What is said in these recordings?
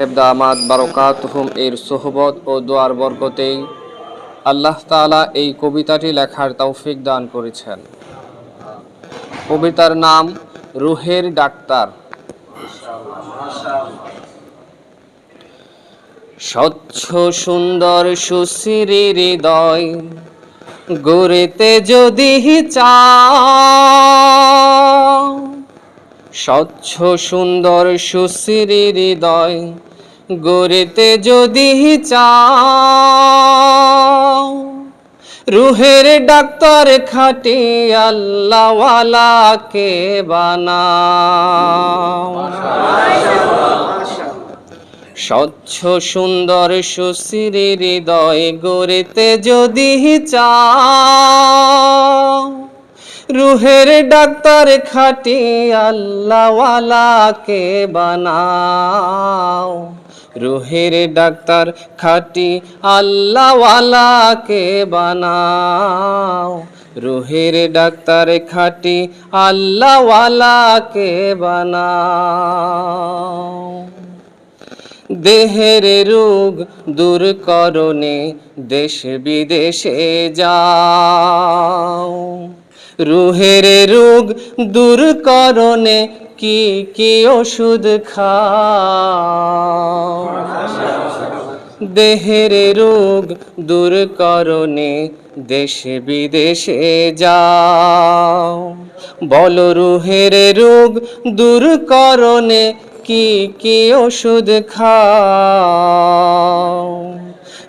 দামাত বারকাতহুম, এর সোহবত ও দোয়ার বরকতেই আল্লাহ তাআলা এই কবিতাটি লেখার তৌফিক দান করেছেন। কবিতার নাম রুহের ডাক্তার। স্বচ্ছ, সুন্দর, সুশ্রী হৃদয় গড়েতে যদি চাও, স্বচ্ছ, সুন্দর, সুশ্রী হৃদয় গড়েতে যদি চাও, রুহের ডাক্তার খাটি আল্লাহওয়ালাকে বানাও। স্বচ্ছ, সুন্দর, সুশ্রী হৃদয় গড়েতে যদি চাও, রুহের ডাক্তার খাটি আল্লাহওয়ালাকে বানাও। রুহের ডাক্তার খাটি আল্লাহওয়ালাকে বানাও। রুহের ডাক্তার খাটি আল্লাহওয়ালাকে বানাও। দেহের রোগ দূর করণে দেশ বিদেশে যাও। রুহের রোগ দূর করণে কি কি ওষুধ খাও? দেহের রোগ দূর করণে দেশে বিদেশে যাও। বল রুহের রোগ দূর করণে কি কি ওষুধ খাও?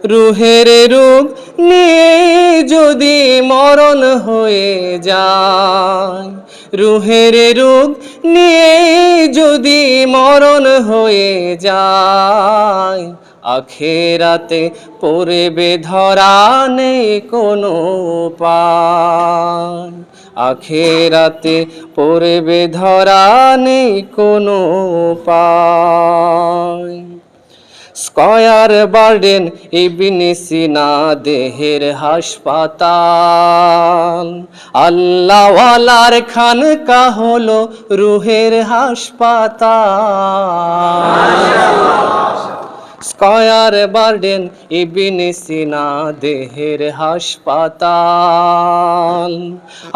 রুহের রোগ নিয়ে যদি মরণ হয়ে যায় রুহের রোগ নিয়ে যদি মরণ হয়ে যায়, আখেরাতে পড়বে ধরা নেই কোনো পায় আখেরাতে পড়বে ধরা নেই কোনো পায় স্কয়ার বার্ডেন ইবিনি সিনা দেহের হাসপাতাল। আল্লাহওয়ালার খানকা হলো রুহের হাসপাতাল। স্কয়ার বার্ডেন ইবিনি সিনা দেহের হাসপাতাল।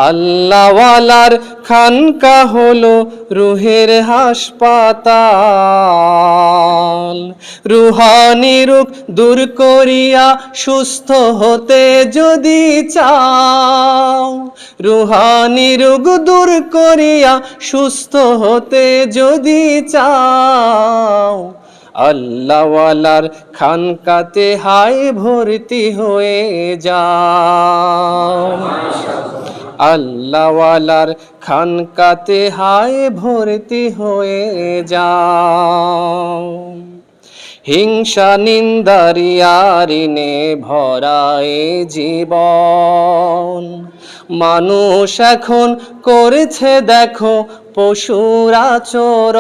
আল্লাহওয়ালার খানকা হলো রুহের হাসপাতাল। রুহানি রূপ দূর করিয়া সুস্থ হতে যদি চাও রুহানি রোগ দূর করিয়া সুস্থ হতে যদি চাও, আল্লাহওয়ালার খানকাতে হাই ভর্তি হয়ে যাও। আল্লাহওয়ালার খানকাতে হাই ভর্তি হয়ে যাও। হিংসা নিন্দারিয়ারিনে ভরায় জীবন। মানুষ এখন করেছে দেখো পশুর আচরণ।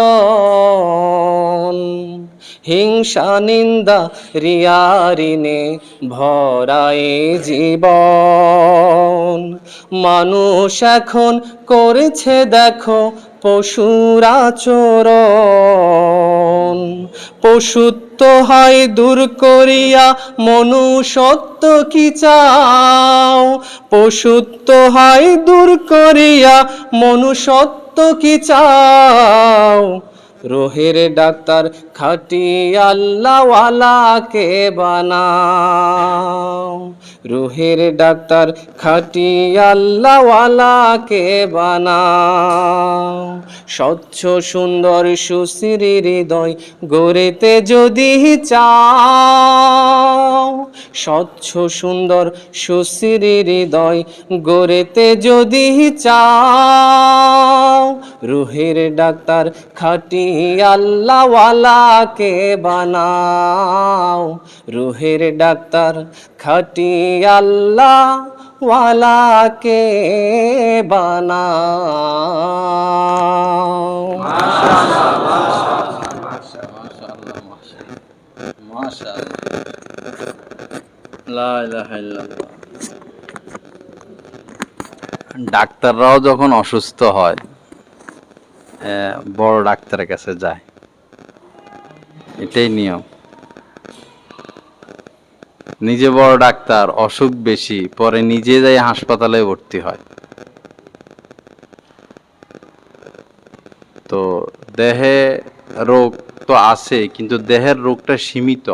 হিংসা, নিন্দা রিয়ারিনে ভরায় জীবন। মানুষ এখন করেছে দেখো পশুর আচরণ। পশুত্ব হয় দূর করিয়া মনুষ্যত্ব কি চাও? পশুত্ব হয় দূর করিয়া মনুষ্যত্ব কি চাও? রোহের ডাক্তার খাটি আল্লাহওয়ালাকে বানাও। রোহের ডাক্তার খাটি আল্লাহওয়ালাকে বানাও। স্বচ্ছ, সুন্দর সুশ্রী হৃদয় গড়েতে যদি চাও। স্বচ্ছ, সুন্দর সুশ্রী হৃদয় গড়েতে যদি চাও। রুহের ডাক্তার খাটি আল্লাহওয়ালাকে বানাও। রুহের ডাক্তার খাটি আল্লাহ ওয়ালাকে বানাও। ডাক্তাররাও যখন অসুস্থ হয় বড় ডাক্তারের কাছে যায়। এটাই নিয়ম। নিজে বড় ডাক্তার, অসুখ বেশি, পরে নিজে যাই হাসপাতালে ভর্তি হয়। তো দেহে রোগ তো আছে, কিন্তু দেহের রোগটা সীমিত।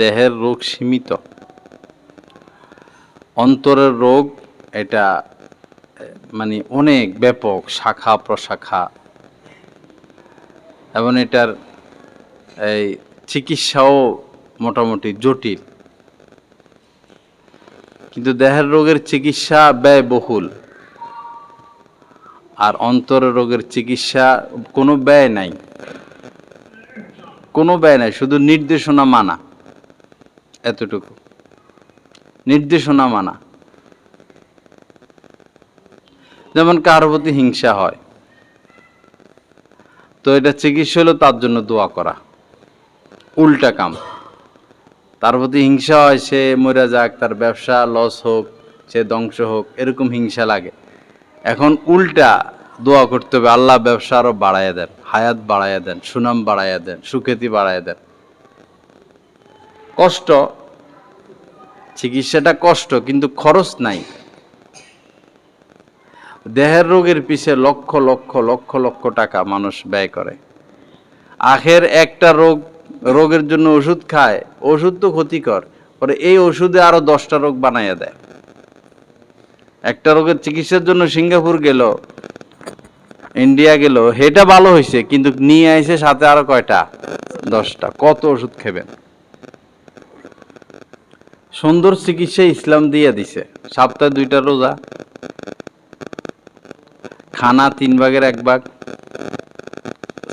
দেহের রোগ সীমিত। অন্তরের রোগ, এটা মানে অনেক ব্যাপক শাখা প্রশাখা। এবং এটার এই চিকিৎসাও মোটামুটি জটিল। কিন্তু দেহের রোগের চিকিৎসা ব্যয়বহুল। আর অন্তরের রোগের চিকিৎসা কোনো ব্যয় নাই। কোনো ব্যয় নাই, শুধু নির্দেশনা মানা। এতটুকু। নির্দেশনা মানা। যেমন কারও প্রতি হিংসা হয়। তো এটা চিকিৎসা হলো তার জন্য দোয়া করা। উল্টা কাম। তার প্রতি হিংসা হয়, সে মরে যাক, তার ব্যবসা লস হোক, সে ধ্বংস হোক, এরকম হিংসা লাগে। এখন উল্টা দোয়া করতে হবে, আল্লাহ ব্যবসা আরও বাড়াইয়া দেন, হায়াত বাড়াইয়া দেন, সুনাম বাড়াইয়া দেন, সুখ্যাতি বাড়াইয়া দেন। কষ্ট, চিকিৎসাটা কষ্ট, কিন্তু খরচ নাই। দেহের রোগের পিছে লক্ষ লক্ষ লক্ষ লক্ষ টাকা মানুষ ব্যয় করে। আখের একটা রোগ, রোগের জন্য ওষুধ খায়, ওষুধ তো ক্ষতিকর, পরে এই ওষুধে আরও দশটা রোগ বানাইয়া দেয়। একটা রোগের চিকিৎসার জন্য সিঙ্গাপুর গেল, ইন্ডিয়া গেল সেটা ভালো হয়েছে কিন্তু নিয়ে আইসে সাথে আরও কয়টা? দশটা। কত ওষুধ খেবেন? সুন্দর চিকিৎসা ইসলাম দিয়ে দিছে। সপ্তাহে দুইটা রোজা খানা তিন ভাগের এক ভাগ।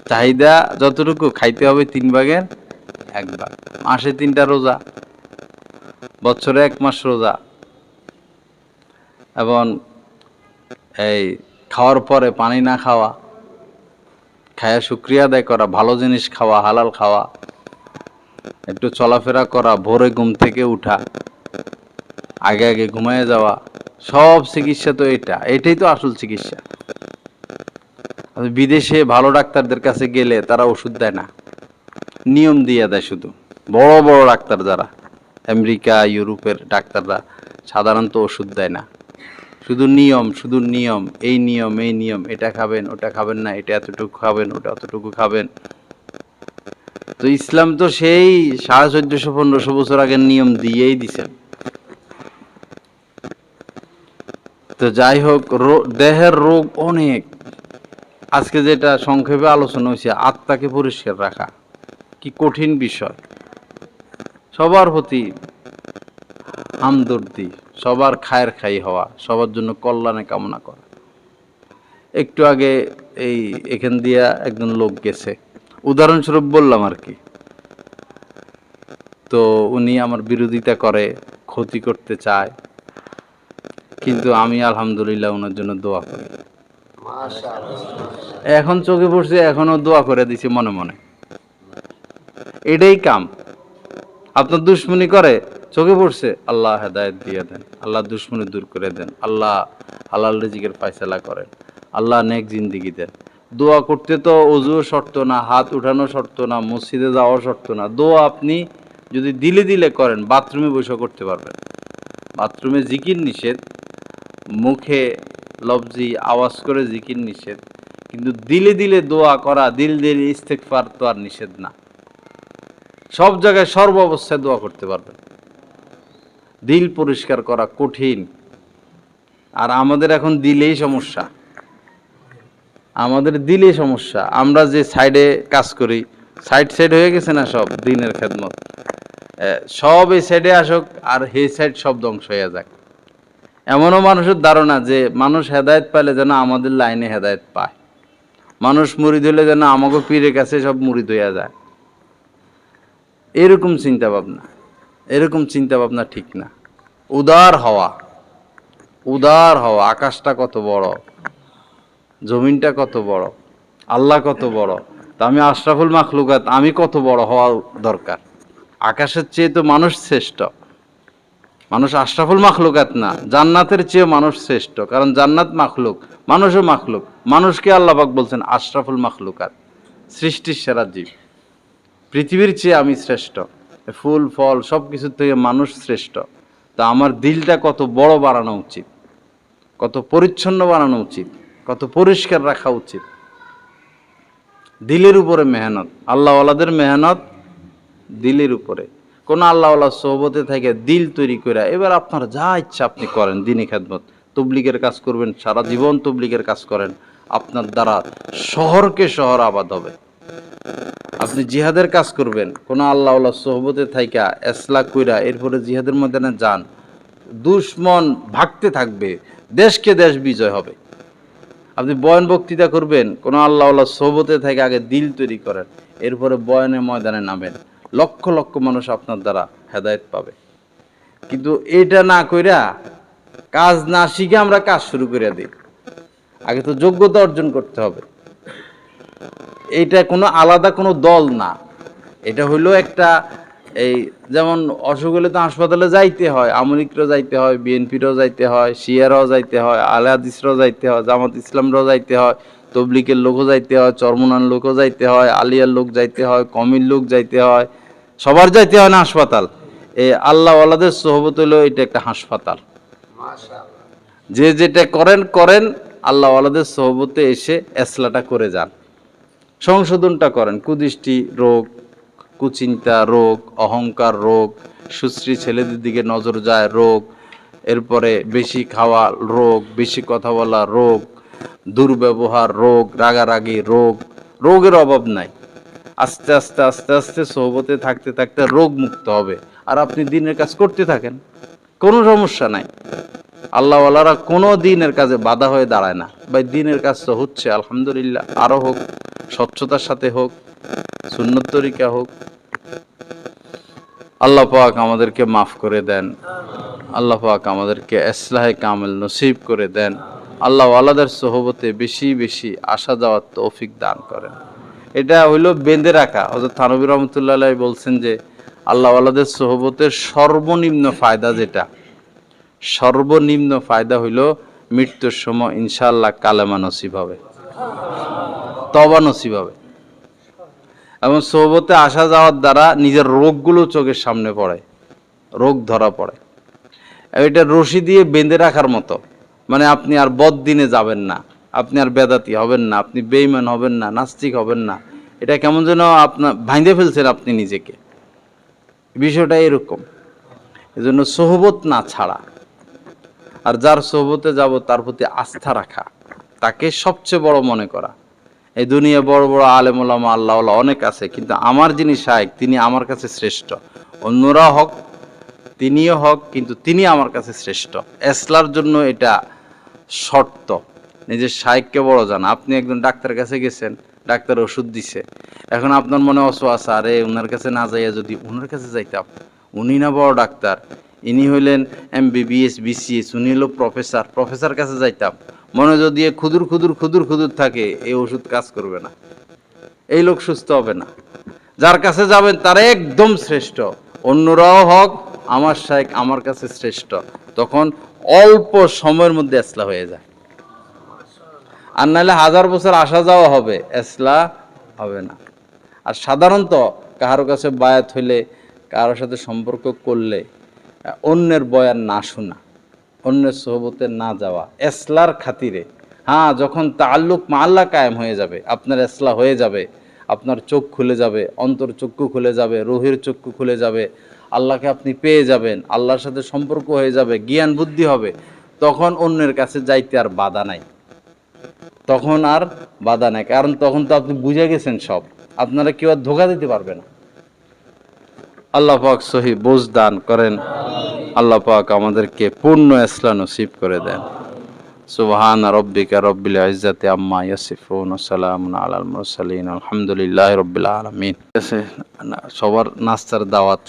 চাহিদা যতটুকু খাইতে হবে তিন ভাগের এক ভাগ। মাসে তিনটা রোজা, বছরে এক মাস রোজা। এবং এই খাওয়ার পরে পানি না খাওয়া, খায়া শুক্রিয়া আদায় করা, ভালো জিনিস খাওয়া, হালাল খাওয়া, একটু চলাফেরা করা, ভোরে ঘুম থেকে উঠা, আগে আগে ঘুমায় যাওয়া, সব চিকিৎসা তো এটা, এটাই তো আসল চিকিৎসা। বিদেশে ভালো ডাক্তারদের কাছে গেলে তারা ওষুধ দেয় না। নিয়ম দিয়ে দেয় শুধু। বড় বড় ডাক্তার যারা, আমেরিকা, ইউরোপের ডাক্তাররা সাধারণত ওষুধ দেয় না। শুধু নিয়ম শুধু নিয়ম, এই নিয়ম এই নিয়ম, এটা খাবেন, ওটা খাবেন না, এটা এতটুকু খাবেন, ওটা অতটুকু খাবেন। তো ইসলাম তো সেই সাড়ে চোদ্দশো, পনেরোশো বছর আগের নিয়ম দিয়েই দিছেন তো যাই হোক দেহের রোগ অনেক। আজকে যেটা সংক্ষেপে আলোচনা হয়েছে, আত্মাকে পরিষ্কার রাখা, কি কঠিন বিষয়। সবার প্রতি হামদর্দি সবার খায়ের খাই হওয়া, সবার জন্য কল্যাণে কামনা করা। একটু আগে এই, এখান দিয়া একজন লোক গেছে। উদাহরণস্বরূপ বললাম আর কি। তো উনি আমার বিরোধিতা করে, ক্ষতি করতে চায়, কিন্তু আমি আলহামদুলিল্লাহ ওনার জন্য দোয়া করি। এখন চোখে পড়ছে, এখনও দোয়া করে দিছি মনে মনে। এটাই কাম। আপনার দুশ্মনী করে, চোখে পড়ছে, আল্লাহ হেদায়ত দিয়ে দেন। আল্লাহ দুশ্মনী দূর করে দেন। আল্লাহ হালাল রিজিকের ফায়সালা করেন। আল্লাহ নেক জিন্দিগি দেন। দোয়া করতে তো অজুও শর্ত না, হাত উঠানো শর্ত না, মসজিদে যাওয়া শর্ত না। দোয়া আপনি যদি দিলে দিলে করেন, বাথরুমে বসে করতে পারবেন। বাথরুমে জিকির নিষেধ, মুখে লফজি আওয়াজ করে জিকির নিষেধ, কিন্তু দিলে দিলে দোয়া করা, দিল দিল ইস্তেকফার তো আর নিষেধ না। সব জায়গায় সর্ব অবস্থায় দোয়া করতে পারবেন। দিল পরিষ্কার করা কঠিন। আর আমাদের এখন দিলেই সমস্যা। আমাদের দিলেই সমস্যা। আমরা যে সাইডে কাজ করি, সাইড সাইড হয়ে গেছে না সব দিনের খেদমত? সব এই সাইডে আসুক, আর হে সাইড সব ধ্বংস হয়ে যাক। এমনও মানুষের ধারণা যে মানুষ হেদায়েত পাইলে যেন আমাদের লাইনে হেদায়েত পায়। মানুষ মুড়ি ধরলে যেন আমাকে পীরের কাছে সব মুড়ি ধইয়া যায়। এরকম চিন্তা ভাবনা এরকম চিন্তা ভাবনা ঠিক না। উদার হওয়া উদার হওয়া, আকাশটা কত বড়, জমিনটা কত বড়, আল্লাহ কত বড়, তা আমি আশরাফুল মাখলুকাত আমি কত বড় হওয়া দরকার। আকাশের চেয়ে তো মানুষ শ্রেষ্ঠ। মানুষ আশরাফুল মাখলুকাত না, জান্নাতের চেয়ে মানুষ শ্রেষ্ঠ, কারণ জান্নাত মাখলুক, মানুষও মাখলুক, মানুষকে আল্লাহবাক বলছেন আশরাফুল মাখলুকাত, সৃষ্টির সেরা জীব। পৃথিবীর চেয়ে আমি শ্রেষ্ঠ ফুল, ফল সব কিছুর থেকে মানুষ শ্রেষ্ঠ। তা আমার দিলটা কত বড় বাড়ানো উচিত, কত পরিচ্ছন্ন বানানো উচিত, কত পরিষ্কার রাখা উচিত। দিলের উপরে মেহনত, আল্লাহওয়ালাদের মেহনত দিলের উপরে। কোন আল্লাহওয়ালা সোহবতে থেকে দিল তৈরি করে এবার আপনার যা ইচ্ছা আপনি করেন, দিনী খেদমত। তবলিগের কাজ করবেন, সারা জীবন তবলিগের কাজ করেন। আপনার দ্বারা শহরকে শহর আবাদ হবে। আপনি জিহাদের কাজ করবেন, কোন আল্লাহওয়ালা সোহবতে থাইকা এসলা কইরা এরপরে জিহাদের ময়দানে যান। দুশ্মন ভাগতে থাকবে, দেশকে দেশ বিজয় হবে। আপনি বয়ন বক্তৃতা করবেন, কোনো আল্লাহওয়ালা সোহবতে থেকে আগে দিল তৈরি করেন, এরপরে বয়নে ময়দানে নামেন। লক্ষ লক্ষ মানুষ আপনার দ্বারা হেদায়ত পাবে। কিন্তু এটা না কইরা কাজ না শিখে আমরা কাজ শুরু করে দিই। আগে তো যোগ্যতা অর্জন করতে হবে। এইটা কোনো আলাদা কোনো দল না। এটা হইল একটা এই যেমন অসুখ হলে তো হাসপাতালে যাইতে হয়, আমলিকরাও যাইতে হয়, বিএনপিরও যাইতে হয়, শিয়ারাও যাইতে হয় আলে যাইতে হয়, জামাত ইসলামরাও যাইতে হয়। তবলিকের লোকও যাইতে হয় চরমনান লোকও যাইতে হয় আলিয়ার লোক যাইতে হয় কমির লোক যাইতে হয় সবার যাইতে হয় না হাসপাতাল। এই আল্লাহ আল্লাদের সোহবত হইল এটা একটা হাসপাতাল। যে যেটা করেন করেন আল্লাহ আল্লাদের সোহবতে এসে এসলাটা করে যান। সংশোধনটা করেন কুদৃষ্টি রোগ কুচিন্তা রোগ অহংকার রোগ সুশ্রী ছেলেদের দিকে নজর যায় রোগ এরপরে বেশি খাওয়া রোগ বেশি কথা বলা রোগ দুর্ব্যবহার, রোগ, রাগারাগি, রোগ, রোগের অভাব নাই। আস্তে আস্তে আস্তে আস্তে সোহবতে থাকতে থাকতে রোগ মুক্ত হবে। আর আপনি দিনের কাজ করতে থাকেন, কোনো সমস্যা নাই। আল্লাহওয়ালারা কোনো দিনের কাজে বাধা হয়ে দাঁড়ায় না। ভাই, দিনের কাজ তো হচ্ছে, আলহামদুলিল্লাহ, আরও হোক, স্বচ্ছতার সাথে হোক, সুন্নত তরিকা হোক। আল্লাহ পাক আমাদেরকে মাফ করে দেন। আল্লাহ পাক আমাদেরকে এসলাহে কামেল নসিব করে দেন। আল্লাহ আলাদার সোহবতে বেশি বেশি আসা যাওয়ার তৌফিক দান করেন। এটা হইল বেঁধে রাখা। হজরত থানবির রহমতুল্লাহ বলছেন যে, আল্লাহ আলাদের সোহবতের সর্বনিম্ন ফায়দা যেটা, সর্বনিম্ন ফায়দা হইল মৃত্যুর সময় ইনশাআল্লাহ কালেমা নসিব হবে তবা নসিব হবে। এবং সোহবতে আসা যাওয়ার দ্বারা নিজের রোগগুলো চোখের সামনে পড়ে, রোগ ধরা পড়ে। এটা রশি দিয়ে বেঁধে রাখার মতো। মানে আপনি আর বদ দিনে যাবেন না। আপনি আর বেদাতি হবেন না, আপনি বেইমান হবেন না, নাস্তিক হবেন না। এটা কেমন যেন আপনার ভাঙতে ফেলছেন আপনি নিজেকে। বিষয়টা এরকম। এজন্য সোহবত না ছাড়া। আর যার সোহবতে যাব তার প্রতি আস্থা রাখা। তাকে সবচেয়ে বড় মনে করা। এই দুনিয়া বড় বড় আলেম ওলামা আল্লাহ অনেক আছে, কিন্তু আমার যিনি শায়েক, তিনি আমার কাছে শ্রেষ্ঠ। অন্যরা হক, তিনিও হক, কিন্তু তিনি আমার কাছে শ্রেষ্ঠ। এসলার জন্য এটা শর্ত। নিজের শায়েককে বড় জানা। আপনি একজন ডাক্তারের কাছে গেছেন, ডাক্তার ওষুধ দিছে। এখন আপনার মনে অসুয়াশা আরে ওনার কাছে না যাইয়া যদি ওনার কাছে যাইতাম, উনি না বড় ডাক্তার, ইনি হইলেন এম বিবিএস বিসিএস, উনি হলো প্রফেসর প্রফেসর কাছে যাইতাম। মনে যদি এ খুদুর খুদুর খুদুর খুদুর থাকে এই ওষুধ কাজ করবে না। এই লোক সুস্থ হবে না। যার কাছে যাবেন, তারা একদম শ্রেষ্ঠ। অন্যরাও হক, আমার শাইক আমার কাছে শ্রেষ্ঠ। তখন অল্প সময়ের মধ্যে এসলা হয়ে যায়। আর নাহলে হাজার বছর আসা যাওয়া হবে, এসলা হবে না। আর সাধারণত কারও কাছে বায়াত হইলে কারোর সাথে সম্পর্ক করলে, অন্যের বয়ান না শোনা, অন্যের সোহবতে না যাওয়া, এসলার খাতিরে। হ্যাঁ যখন তাল্লুক মাল্লা কায়েম হয়ে যাবে, আপনার এসলা হয়ে যাবে, আপনার চোখ খুলে যাবে, অন্তর চক্ষু খুলে যাবে, রোহের চক্ষু খুলে যাবে আল্লাহকে আপনি পেয়ে যাবেন, আল্লাহর সাথে সম্পর্ক হয়ে যাবে, জ্ঞান বুদ্ধি হবে, তখন অন্যের কাছে যাইতে আর বাধা নাই। তখন আর বাধা নাই, কারণ তখন তো আপনি বুঝে গেছেন সব, আপনারা কেউ আর ধোকা দিতে পারবে না। আল্লাহ পাক সহি বোঝ দান করেন, আল্লাহ পাক আমাদেরকে পূর্ণ ইসলা নসিব করে দেন। সুবহান রব্বিকা রব্বিল ইজ্জাতি আম্মা ইয়াসিফুন সালামুন আলাল মুরসালিন, আলহামদুলিল্লাহি রাব্বিল আলামিন। সবার নাস্তার দাওয়াত।